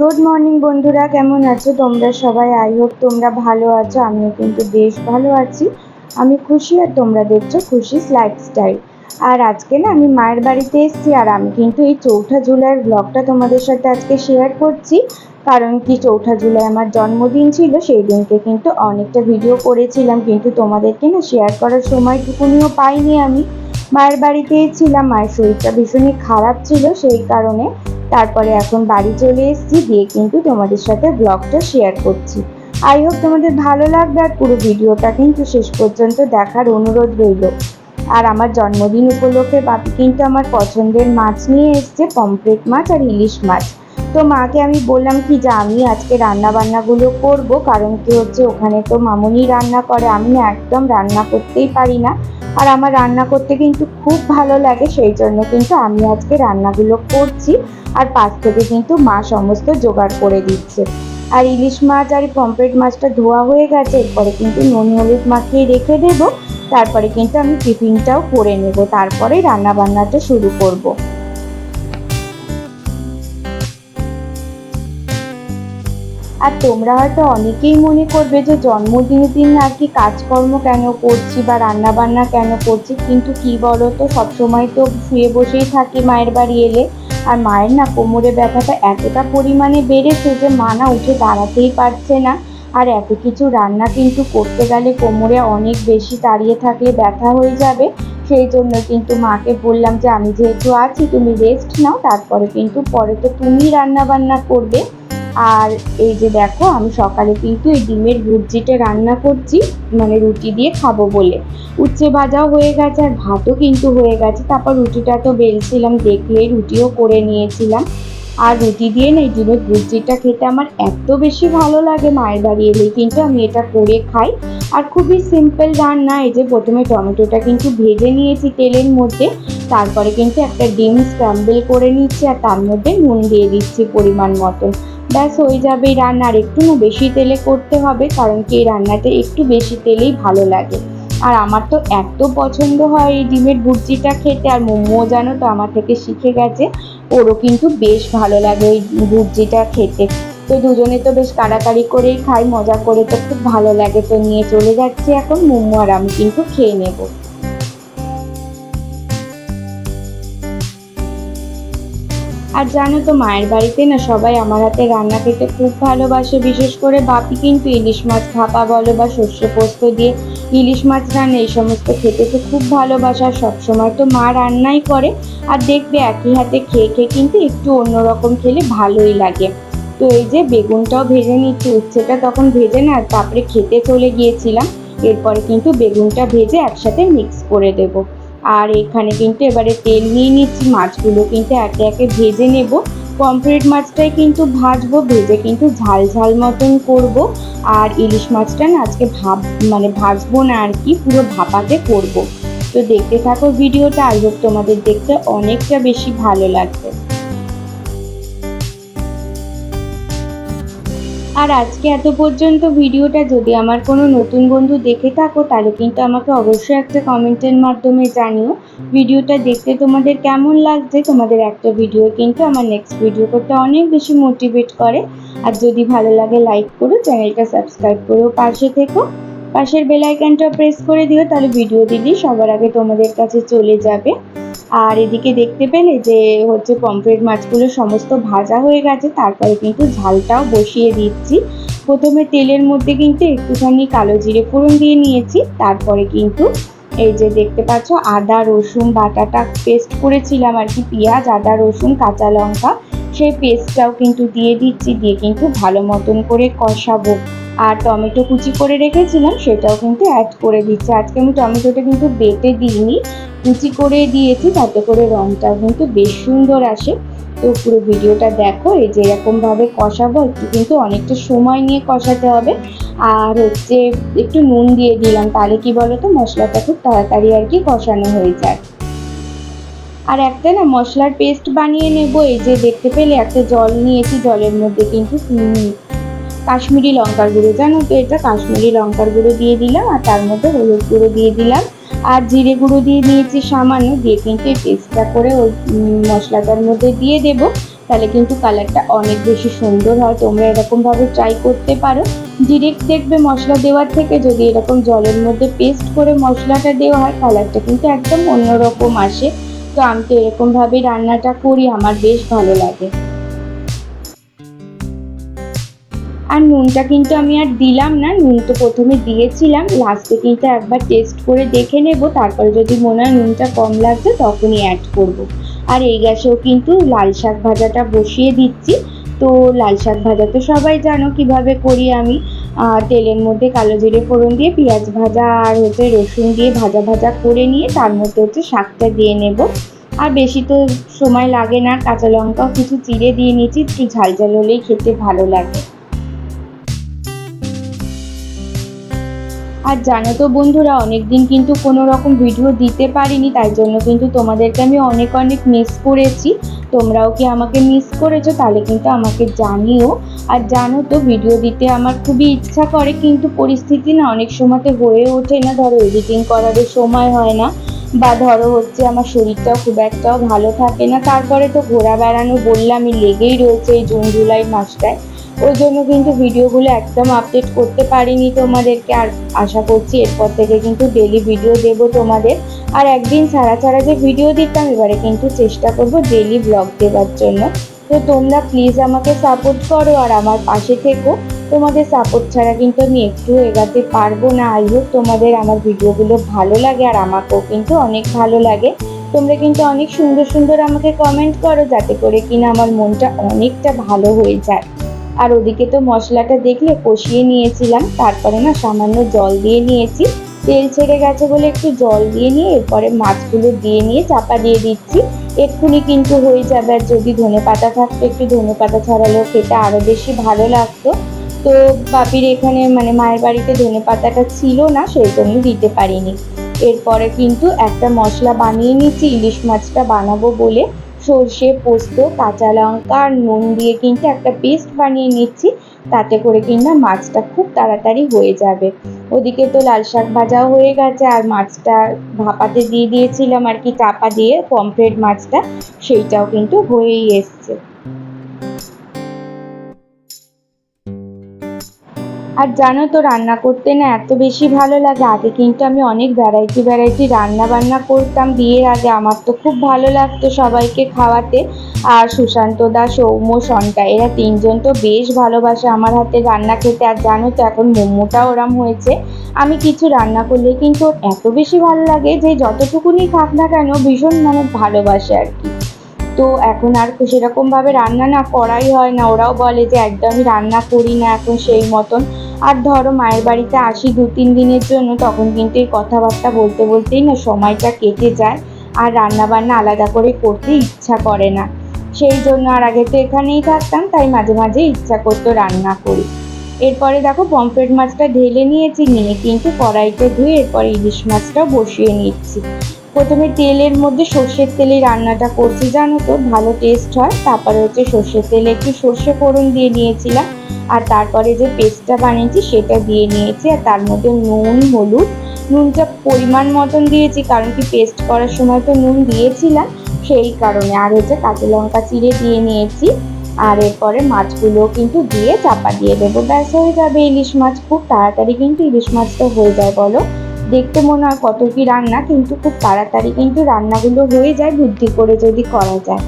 Good morning বন্ধুরা, কেমন আছো তোমরা সবাই? আই হোপ তোমরা ভালো আছো, আমিও কিন্তু বেশ ভালো আছি। আমি খুশি আর তোমরা দেখছ খুশিস লাইফস্টাইল আর আজকে না, আমি মায়ের বাড়িতে এসেছি, আর আমি কিন্তু এই চৌঠা জুলাইয়ের ব্লগটা তোমাদের সাথে আজকে শেয়ার করছি। কারণ কি, চৌঠা জুলাই আমার জন্মদিন ছিল, সেই দিনকে কিন্তু অনেকটা ভিডিও করেছিলাম, কিন্তু তোমাদেরকে না শেয়ার করার সময়টুকুনিও পাইনি আমি। মায়ের বাড়িতেই ছিলাম, মায়ের শরীরটা ভীষণই খারাপ ছিল, সেই কারণে তারপরে এখন বাড়ি চলে এসেছি দিয়ে কিন্তু তোমাদের সাথে ব্লগটা শেয়ার করছি। আই হোপ তোমাদের ভালো লাগবে আর পুরো ভিডিওটা কিন্তু শেষ পর্যন্ত দেখার অনুরোধ রইল। আর আমার জন্মদিন উপলক্ষে বাপি কিন্তু আমার পছন্দের মাছ নিয়ে এসছে, পমফ্রেট মাছ আর ইলিশ মাছ। তো মাকে আমি বললাম কি যে আমি আজকে রান্না বান্নাগুলো করব, কারণ কি হচ্ছে ওখানে তো মামুনি রান্না করে, আমি একদম রান্না করতেই পারি না। আর আমার রান্না করতে কিন্তু খুব ভালো লাগে, সেই জন্য কিন্তু আমি আজকে রান্নাগুলো করছি। আর পাশ থেকে কিন্তু মা সমস্ত জোগাড় করে দিচ্ছে। আর ইলিশ মাছ আর পমফ্রেট মাছটা ধোয়া হয়ে গেছে, এরপরে কিন্তু নুন, হলুদ মাখিয়ে রেখে দেব। তারপরে কিন্তু আমি টিফিনটাও করে নেব তারপরে রান্না বান্নাটা শুরু করব। আর তোমরা হয়তো অনেকেই মনে করবে যে জন্মদিনের দিন আর কি কাজকর্ম কেন করছি বা রান্না বান্না কেন করছি, কিন্তু কি বলো তো সবসময় তো শুয়ে বসেই থাকি মায়ের বাড়ি এলে। আর মায়ের না কোমরে ব্যথাটা এতটা পরিমাণে বেড়েছে যে মা না উঠে দাঁড়াতেই পারছে না। আর এত কিছু রান্না কিন্তু করতে গেলে কোমরে অনেক বেশি দাঁড়িয়ে থাকলে ব্যথা হয়ে যাবে। সেই জন্য কিন্তু মাকে বললাম যে, আমি যেহেতু আছি, তুমি রেস্ট নাও, তারপরে কিন্তু পরে তো তুমি রান্না বান্না করবে। আর এই যে দেখো, আমি সকালে কিন্তু এই ডিমের ভুর্জিটা রান্না করছি মানে রুটি দিয়ে খাব বলে। উচ্ছে ভাজাও হয়ে গেছে আর ভাতও কিন্তু হয়ে গেছে। তারপর রুটিটা তো বেলছিলাম, দেখলে রুটিও করে নিয়েছিলাম। আর রুটি দিয়ে না এই ডিমের ভুর্জিটা খেতে আমার এত বেশি ভালো লাগে, মায়ের বাড়ি এলেই কিন্তু আমি এটা করে খাই। আর খুবই সিম্পল রান্না, এই যে প্রথমে টমেটোটা কিন্তু ভেজে নিয়েছি তেলের মধ্যে। তারপরে কিন্তু একটা ডিম স্ক্রাম্বল করে নিচ্ছি আর তার মধ্যে নুন দিয়ে দিচ্ছি পরিমাণ মতন। ব্যাস, হয়ে যাবে এই রান্না। আর একটু বেশি তেলে করতে হবে, কারণ কি এই রান্নাতে একটু বেশি তেলেই ভালো লাগে। আর আমার তো এত পছন্দ হয় এই ডিমের ভুর্জিটা খেতে, আর মোমো জানো তো আমার থেকে শিখে গেছে। ওরও কিন্তু বেশ ভালো লাগে এই ভুর্জিটা খেতে। তো দুজনে তো বেশ কাড়াকাড়ি করেই খাই, মজা করে তো খুব ভালো লাগে। তো নিয়ে চলে যাচ্ছি এখন মোমো আর আমি কিন্তু খেয়ে নেব। আর জানো তো, মায়ের বাড়িতে না সবাই আমার হাতে রান্না খেতে খুব ভালোবাসে, বিশেষ করে বাপি কিন্তু ইলিশ মাছ, ভাপা বলো বা সর্ষে পোস্ত দিয়ে ইলিশ মাছ রান্না এই সমস্ত খেতে তো খুব ভালোবাসে। সবসময় তো মা রান্নাই করে, আর দেখবে একই হাতে খেয়ে খেয়ে কিন্তু একটু অন্যরকম খেলে ভালোই লাগে। তো এই যে বেগুনটাও ভেজে নিচ্ছি, উচ্ছেটা তখন ভেজে না তারপরে খেতে চলে গিয়েছিলাম, এরপরে কিন্তু বেগুনটা ভেজে একসাথে মিক্স করে দেবো। আর এখানে কিন্তু এবারে তেল নিয়ে নিচ্ছি, মাছগুলো কিন্তু একে একে ভেজে নেব। পমফ্রেট মাছটাই কিন্তু ভাজবো, ভেজে কিন্তু ঝাল ঝাল মতন করব। আর ইলিশ মাছটা না আজকে ভাব মানে ভাজবো না আর কি, পুরো ভাপাতে করব। তো দেখতে থাকো ভিডিওটা, আই তোমাদের দেখতে অনেকটা বেশি ভালো লাগবে। আর আজকে এত পর্যন্ত ভিডিওটা যদি আমার কোনো নতুন বন্ধু দেখে থাকো, তাহলে কিন্তু আমাকে অবশ্যই একটা কমেন্টের মাধ্যমে জানিও। ভিডিওটা দেখতে তোমাদের কেমন লাগছে? তোমাদের একটা ভিডিও কিন্তু আমার নেক্সট ভিডিও করতে অনেক বেশি মোটিভেট করে। আর যদি ভালো লাগে লাইক করো, চ্যানেলটা সাবস্ক্রাইব করো পাশে থেকো। পাশের বেলাইকানটা প্রেস করে দিও, তাহলে ভিডিও দিলেই সবার আগে তোমাদের কাছে চলে যাবে। আর এদিকে দেখতে পেলে যে হচ্ছে পমফ্রেট মাছগুলো সমস্ত ভাজা হয়ে গেছে, তারপরে কিন্তু ঝালটাও বসিয়ে দিচ্ছি। প্রথমে তেলের মধ্যে কিন্তু একটুখানি কালো জিরে ফোড়ন দিয়ে নিয়েছি, তারপরে কিন্তু এই যে দেখতে পাচ্ছ আদা, রসুন, বাটাটা পেস্ট করেছিলাম আর কি, পেঁয়াজ, আদা, রসুন, কাঁচা লঙ্কা, সেই পেস্টটাও কিন্তু দিয়ে দিচ্ছি, দিয়ে কিন্তু ভালো মতন করে কষাবো। আর টমেটো কুচি করে রেখেছিলাম, সেটাও কিন্তু অ্যাড করে দিচ্ছি। আজকে আমি টমেটোটা কিন্তু বেটে দিইনি, কুচি করে দিয়েছি, তাতে করে রঙটাও কিন্তু বেশ সুন্দর আসে। তো পুরো ভিডিওটা দেখো, এই যে এরকমভাবে কষাবো, একটু কিন্তু অনেকটা সময় নিয়ে কষাতে হবে। আর হচ্ছে একটু নুন দিয়ে দিলাম, তাহলে কি বলো তো মশলাটা খুব তাড়াতাড়ি আর কি কষানো হয়ে যায়। আর একটা না, মশলার পেস্ট বানিয়ে নেব, এই যে দেখতে পেলে, একটা জল নিয়েছি, জলের মধ্যে কিন্তু কাশ্মীরি লঙ্কার গুঁড়ো। জানো তো এটা কাশ্মীরি লঙ্কার গুঁড়ো দিয়ে দিলাম আর তার মধ্যে হলুদ গুঁড়ো দিয়ে দিলাম। আর জিরে গুঁড়ো দিয়ে দিয়েছি সামান্য, দিয়ে কিন্তু এই পেস্টটা করে ওই মশলাটার মধ্যে দিয়ে দেব। তাহলে কিন্তু কালারটা অনেক বেশি সুন্দর হয়, তোমরা এরকমভাবে ট্রাই করতে পারো। ডিরেক্ট দেখবে মশলা দেওয়ার থেকে যদি এরকম জলের মধ্যে পেস্ট করে মশলাটা দেওয়া হয়, কালারটা কিন্তু একদম অন্যরকম আসে। তো আমি তো এরকমভাবেই রান্নাটা করি, আমার বেশ ভালো লাগে। আর নুনটা কিন্তু আমি আর দিলাম না, নুন তো প্রথমে দিয়েছিলাম লাস্টে কিন্তু একবার টেস্ট করে দেখে নেব, তারপরে যদি মনে হয় নুনটা কম লাগছে তখনই অ্যাড করব। আর এই গ্যাসেও কিন্তু লাল শাক ভাজাটা বসিয়ে দিচ্ছি। তো লাল শাক ভাজা তো সবাই জানো কীভাবে করি আমি। তেলের মধ্যে কালো জিরে ফোড়ন দিয়ে, পেঁয়াজ ভাজা আর হচ্ছে রসুন দিয়ে ভাজা ভাজা করে নিয়ে তার মধ্যে হচ্ছে শাকটা দিয়ে নেব। আর বেশি তো সময় লাগে না, কাঁচা লঙ্কাও কিছু চিড়ে দিয়ে নিয়েছি, একটু ঝাল ঝাল হলেই খেতে ভালো লাগে। আর জানো তো বন্ধুরা, অনেকদিন কিন্তু কোনো রকম ভিডিও দিতে পারিনি, তাই জন্য কিন্তু তোমাদেরকে আমি অনেক অনেক মিস করেছি। তোমরাও কি আমাকে মিস করেছ? তাহলে কিন্তু আমাকে জানিও। আর জানো তো ভিডিও দিতে আমার খুবই ইচ্ছা করে, কিন্তু পরিস্থিতি না অনেক সময়তে হয়ে ওঠে না। ধরো এডিটিং করারও সময় হয় না, বা ধরো হচ্ছে আমার শরীরটাও খুব একটাও ভালো থাকে না। তারপরে তো ঘোরা বেড়ানো বললামই, লেগেই রয়েছে এই জুন, জুলাই মাসটায়। ওই জন্য কিন্তু ভিডিওগুলো একদম আপডেট করতে পারিনি তোমাদেরকে। আর আশা করছি এরপর থেকে কিন্তু ডেলি ভিডিও দেব তোমাদের। আর একদিন ছাড়া ছাড়া যে ভিডিও দিতাম, এবারে কিন্তু চেষ্টা করব ডেলি ব্লগ দেওয়ার জন্য। তো তোমরা প্লিজ আমাকে সাপোর্ট করো আর আমার পাশে থেকো। তোমাদের সাপোর্ট ছাড়া কিন্তু আমি একটু এগাতে পারব না। আই হোক তোমাদের আমার ভিডিওগুলো ভালো লাগে আর আমাকেও কিন্তু অনেক ভালো লাগে। তোমরা কিন্তু অনেক সুন্দর সুন্দর আমাকে কমেন্ট করো, যাতে করে কিনা আমার মনটা অনেকটা ভালো হয়ে যায়। আর ওদিকে তো মশলাটা দেখলে কষিয়ে নিয়েছিলাম। তারপরে না সামান্য জল দিয়ে নিয়েছি। তেল ছেড়ে গেছে বলে একটু জল দিয়ে নিয়ে এরপরে মাছগুলো দিয়ে নিয়ে চাপা দিয়ে দিচ্ছি। এক্ষুনি কিন্তু হয়ে যাবে আর যদি ধনে পাতা থাকতো, একটু ধনে পাতা ছড়ালেও খেতে আরও বেশি ভালো লাগতো। তো বাপির এখানে মানে মায়ের বাড়িতে ধনে পাতাটা ছিল না, সেই জন্য দিতে পারিনি। এরপরে কিন্তু একটা মশলা বানিয়ে নিচ্ছি, ইলিশ মাছটা বানাবো বলে। সর্ষে, পোস্ত, কাঁচা লঙ্কা আর নুন দিয়ে কিন্তু একটা পেস্ট বানিয়ে নিচ্ছি। তাতে করে কিনা মাছটা খুব তাড়াতাড়ি হয়ে যাবে। ওদিকে তো লাল শাক ভাজাও হয়ে গেছে আর মাছটা ভাপাতে দিয়ে দিয়েছিলাম আর কি, চাপা দিয়ে পমফ্রেট মাছটা, সেইটাও কিন্তু হয়েই এসছে। আর জানো তো, রান্না করতে না এত বেশি ভালো লাগে। আগে কিন্তু আমি অনেক ভ্যারাইটি ভ্যারাইটি রান্না বান্না করতাম। বিয়ের আগে আমার তো খুব ভালো লাগতো সবাইকে খাওয়াতে। আর সুশান্ত দাস সৌম্য সন্টা এরা তিনজন তো বেশ ভালোবাসে আমার হাতে রান্না খেতে। আর জানো তো, এখন মোমোটাও ওরম হয়েছে। আমি কিছু রান্না করলে কিন্তু এত বেশি ভালো লাগে যে যতটুকুনি খাক না কেন ভীষণ মানে ভালোবাসে আর কি। তো এখন আর সেরকমভাবে রান্না না করাই হয় না। ওরাও বলে যে একদমই রান্না করি না এখন সেই মতন। আর ধরো মায়ের বাড়িতে আসি দু, তিন দিনের জন্য, তখন কিন্তু এই কথাবার্তা বলতে বলতেই না সময়টা কেটে যায় আর রান্না বান্না আলাদা করে করতে ইচ্ছা করে না। সেই জন্য আর আগে তো এখানেই থাকতাম, তাই মাঝে মাঝে ইচ্ছা করতো রান্না করি। এরপরে দেখো পমফ্রেট মাছটা ঢেলে নিয়েছি, নিয়ে কিন্তু কড়াইতে ধুয়ে এরপরে ইলিশ মাছটাও বসিয়ে নিচ্ছি। প্রথমে তেলের মধ্যে সর্ষের তেলে রান্নাটা করছি, জানো তো? ভালো টেস্ট হয়। তারপরে হচ্ছে সর্ষের তেলে একটু সর্ষে ফোড়ন দিয়ে নিয়েছিলাম। আর তারপরে যে পেস্টটা বানিয়েছি সেটা দিয়ে নিয়েছি। আর তার মধ্যে নুন, হলুদ। নুনটা পরিমাণ মতন দিয়েছি, কারণ কি পেস্ট করার সময় তো নুন দিয়েছিলাম। সেই কারণে। আর হচ্ছে কাঁচা লঙ্কা চিড়ে দিয়ে নিয়েছি। আর এরপরে মাছগুলো কিন্তু দিয়ে চাপা দিয়ে দেবো। ব্যাস, হয়ে যাবে ইলিশ মাছ। খুব তাড়াতাড়ি কিন্তু ইলিশ মাছটা হয়ে যায়, বলো? দেখতে মনে হয় কত কি রান্না, কিন্তু খুব তাড়াতাড়ি কিন্তু রান্নাগুলো হয়ে যায়, বুদ্ধি করে যদি করা যায়।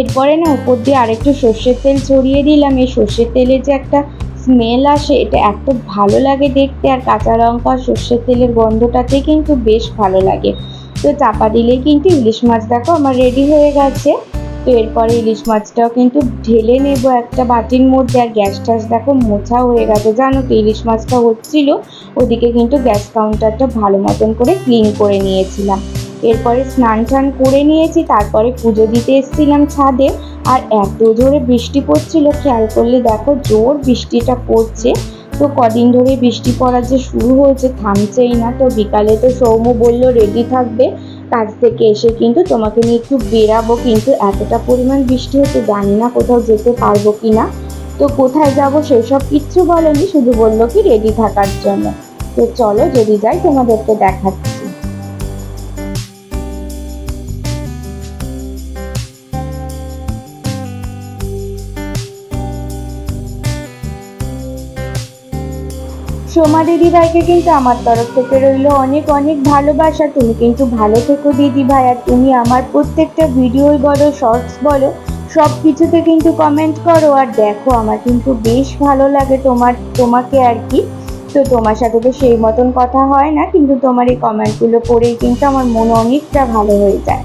এরপরে না, উপর দিয়ে আরেকটু সর্ষের তেল ছড়িয়ে দিলাম। এই সর্ষের তেলে যে একটা স্মেল আসে, এটা এত ভালো লাগে দেখতে, আর কাঁচা লঙ্কা সর্ষের তেলের গন্ধটাতে কিন্তু বেশ ভালো লাগে। তো চাপা দিলেই কিন্তু ইলিশ মাছ, দেখো আমার রেডি হয়ে গেছে। তো এরপরে ইলিশ মাছটাও কিন্তু ঢেলে নেব একটা বাটির মধ্যে। আর গ্যাস ট্যাস দেখো মোছা হয়ে গেছে। জানো তো ইলিশ মাছটা হচ্ছিল, ওদিকে কিন্তু গ্যাস কাউন্টারটা ভালো মতন করে ক্লিন করে নিয়েছিলাম। এরপরে স্নান টান করে নিয়েছি, তারপরে পুজো দিতে এসেছিলাম ছাদে। আর এত জোরে বৃষ্টি পড়ছিল, খেয়াল করলে দেখো জোর বৃষ্টিটা পড়ছে। তো কদিন ধরে বৃষ্টি পড়া যে শুরু হয়েছে থামছেই না। তো বিকালে তো সৌম্য বলল, রেডি থাকবে। কাজ থেকে এসে কিন্তু তোমাকে নিয়ে একটু বেরাবো কিন্তু এতটা পরিমাণ বৃষ্টি হচ্ছে, জানি না কোথাও যেতে পারব কি না তো কোথায় যাব সেসব কিচ্ছু বলেনি, শুধু বলল কি রেডি থাকার জন্য। তো চলো যদি যাই তোমাদেরকে দেখাচ্ছি। সোমা দিদি ভাইকে কিন্তু আমার তরফ থেকে রইল অনেক অনেক ভালোবাসা। তুমি কিন্তু ভালো থেকো দিদি ভাই আর তুমি আমার প্রত্যেকটা ভিডিওই বলো, শর্টস বলো সব কিছুতে কিন্তু কমেন্ট করো। আর দেখো, আমার কিন্তু বেশ ভালো লাগে তোমার, তোমাকে আর কি। তো তোমার সাথে তো সেই মতন কথা হয় না, কিন্তু তোমার এই কমেন্টগুলো পড়েই কিন্তু আমার মন অনেকটা ভালো হয়ে যায়।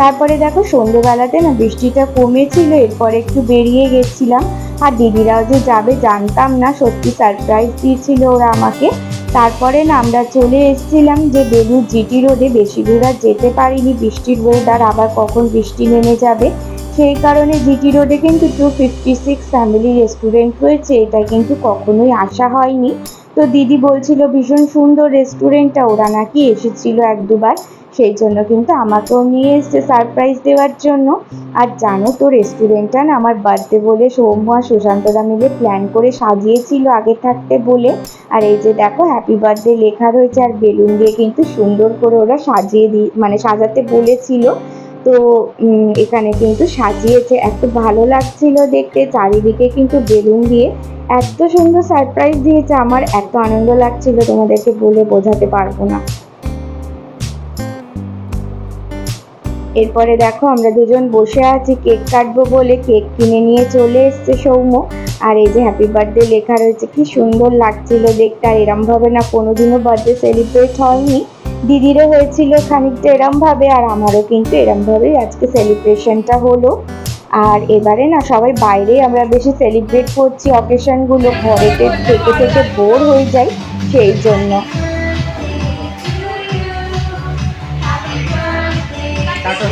তারপরে দেখো সন্ধেবেলাতে না বৃষ্টিটা কমেছিল, এরপর একটু বেরিয়ে গেছিলাম। আর দিদিরাও যে যাবে জানতাম না, সত্যি সারপ্রাইজ দিয়েছিল ওরা আমাকে। তারপরে না আমরা চলে এসেছিলাম যে বেলুর জিটি রোডে, বেশি দূর আর যেতে পারিনি। বৃষ্টির ওয়েদার আবার কখন বৃষ্টি নেমে যাবে? সেই কারণে জিটি রোডে কিন্তু two fifty six family restaurant রয়েছে এটা কিন্তু কখনোই আসা হয়নি। তো দিদি বলছিল, ভীষণ সুন্দর রেস্টুরেন্টটা ওরা নাকি এসেছিল এক দুবার। সেই জন্য কিন্তু আমাকেও নিয়ে এসছে সারপ্রাইজ দেওয়ার জন্য। আর জানো তো রেস্টুরেন্টটা না আমার বার্থডে বলে সৌম্য আর সুশান্তরা মিলে প্ল্যান করে সাজিয়েছিল আগে থাকতে বলে। আর এই যে দেখো হ্যাপি বার্থডে লেখা রয়েছে আর বেলুন দিয়ে কিন্তু সুন্দর করে ওরা সাজিয়ে দি মানে সাজাতে বলেছিল। তো এখানে কিন্তু সাজিয়েছে। এত ভালো লাগছিল দেখতে, চারিদিকে কিন্তু বেলুন দিয়ে। এত সুন্দর সারপ্রাইজ দিয়েছে। আমার এত আনন্দ লাগছিল, তোমাদেরকে বলে বোঝাতে পারব না। এরপরে দেখো, আমরা দুজন বসে আছি, কেক কাটবো বলে কেক কিনে নিয়ে চলে এসছে সৌম্য। আর এই যে হ্যাপি বার্থডে লেখা রয়েছে, কি সুন্দর লাগছিল দেখতে। আর এরমভাবে না, কোনোদিনও বার্থডে সেলিব্রেট হয়নি। দিদিরও হয়েছিল খানিকটা এরমভাবে, আর আমারও কিন্তু এরমভাবেই আজকে সেলিব্রেশনটা হলো। আর এবারে না, সবাই বাইরে আমরা বেশি সেলিব্রেট করছি অকেশনগুলো ঘরেতে থেকে থেকে বোর হয়ে যাই, সেই জন্য। তো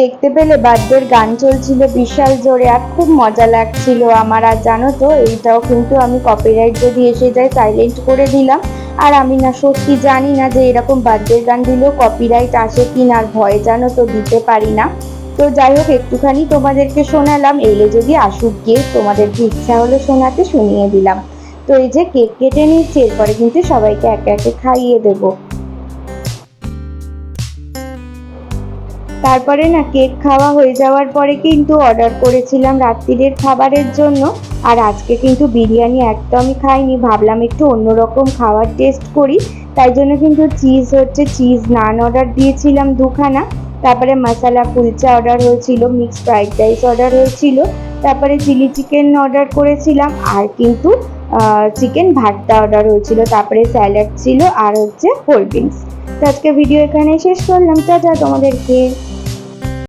দেখতে পেলে বার্থডের গান চলছিল বিশাল জোরে আর খুব মজা লাগছিল আমার, আর জানো তো, এইটাও কিন্তু আমি কপিরাইট যদি এসে যায় সাইলেন্ট করে দিলাম। আর আমি না সত্যি জানি না যে এরকম বার্থডের গান দিলেও কপিরাইট আসে কি না ভয়ে জানো তো, দিতে পারি না। তো যাই হোক, একটুখানি তোমাদেরকে শোনালাম, এলে যদি আসুক গিয়ে তোমাদেরকে ইচ্ছা হলো শোনাতে শুনিয়ে দিলাম। তো এই যে কেক কেটে নিচ্ছি এরপরে কিন্তু সবাইকে একে একে খাইয়ে দেবো। তারপরে না, কেক খাওয়া হয়ে যাওয়ার পরে কিন্তু অর্ডার করেছিলাম রাত্রিরের খাবারের জন্য, আর আজকে কিন্তু বিরিয়ানি একদমই খাইনি, ভাবলাম একটু অন্যরকম খাবার টেস্ট করি, তাই জন্য কিন্তু চিজ হচ্ছে চিজ নান অর্ডার দিয়েছিলাম দুখানা, তারপরে মশালা কুলচা অর্ডার হয়েছিল মিক্সড ফ্রাইড রাইস অর্ডার হয়েছিল, তারপরে চিলি চিকেন অর্ডার করেছিলাম, আর কিন্তু চিকেন ভাতটা অর্ডার হয়েছিল, তারপরে স্যালাড ছিল আর হচ্ছে কোল্ড ড্রিঙ্কস তো আজকে ভিডিও এখানে শেষ করলাম। চাচা তোমাদেরকে।